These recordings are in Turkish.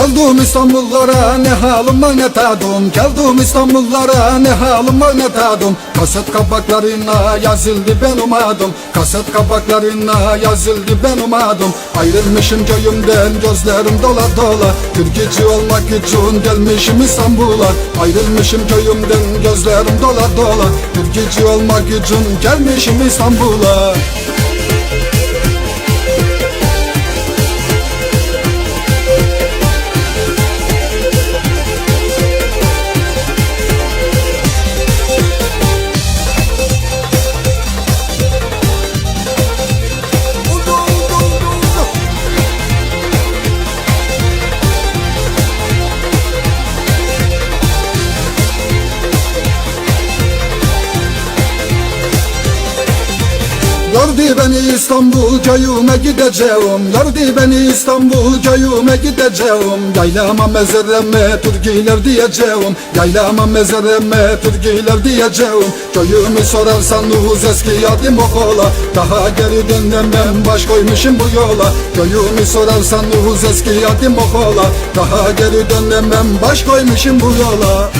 Geldim İstanbullara ne halim var ne tadım. Geldim İstanbullara ne halim var ne tadım. Kaset kapaklarına yazıldı benim adım Kaset kapaklarına yazıldı benim adım Ayrılmışım köyümden gözlerim dola dola. Türkücü olmak için gelmişim İstanbul'a. Ayrılmışım köyümden gözlerim dola dola. Türkücü olmak için gelmişim İstanbul'a Gördü beni İstanbul köyüme gideceğim. Gördü beni İstanbul köyüme gideceğim. Yaylama mezareme türküler diyeceğim. Yaylama mezareme türküler diyeceğim. Köyümü sorarsanız eski adım okola. Daha geri dönemem baş koymuşum bu yola. Köyümü sorarsanız eski adım okola. Daha geri dönemem baş koymuşum bu yola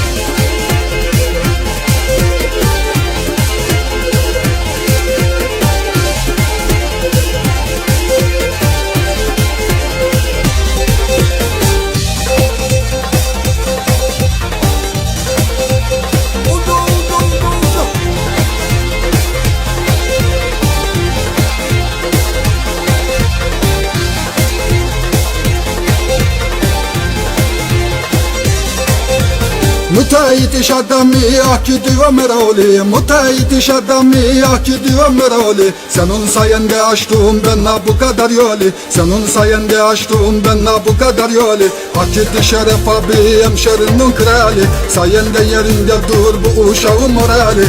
Müteahhit iş adamı ah gidiyor merali. Müteahhit iş adamı ah gidiyor merali. Senin sayende açtım ben ha bu kadar yolu Senin sayende açtım ben ha bu kadar yolu Hak etti şeref abi hemşerinin krali Sayende yerinde dur bu uşağın morali.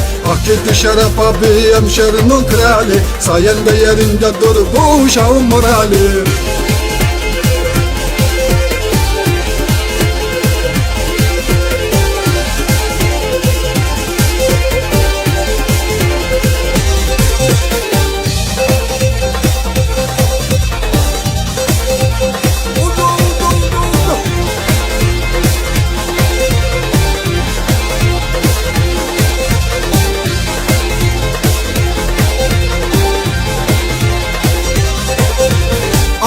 Etti şeref abi hemşerinin krali Sayende yerinde dur bu uşağın morali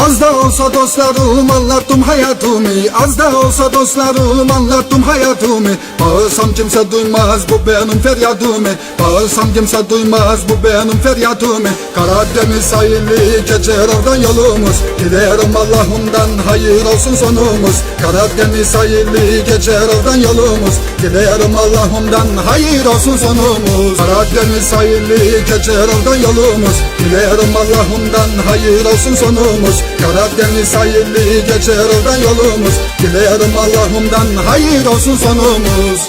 Az da olsa dostlarım anlattım hayatımı. Az da olsa dostlarım anlattım hayatımı. Bağırsam kimse duymaz bu benim feryadımı. Bağırsam kimse duymaz bu benim feryadımı. Karadeniz sahili geçer oradan yolumuz. Dilerim Allah'ımdan hayır olsun sonumuz. Karadeniz sahili geçer oradan yolumuz. Dilerim Allah'ımdan hayır olsun sonumuz. Karadeniz sahili geçer oradan yolumuz. Dilerim Allah'ımdan hayır olsun sonumuz Karadeniz sahili geçer oradan yolumuz. Dilerim Allah'ımdan hayır olsun sonumuz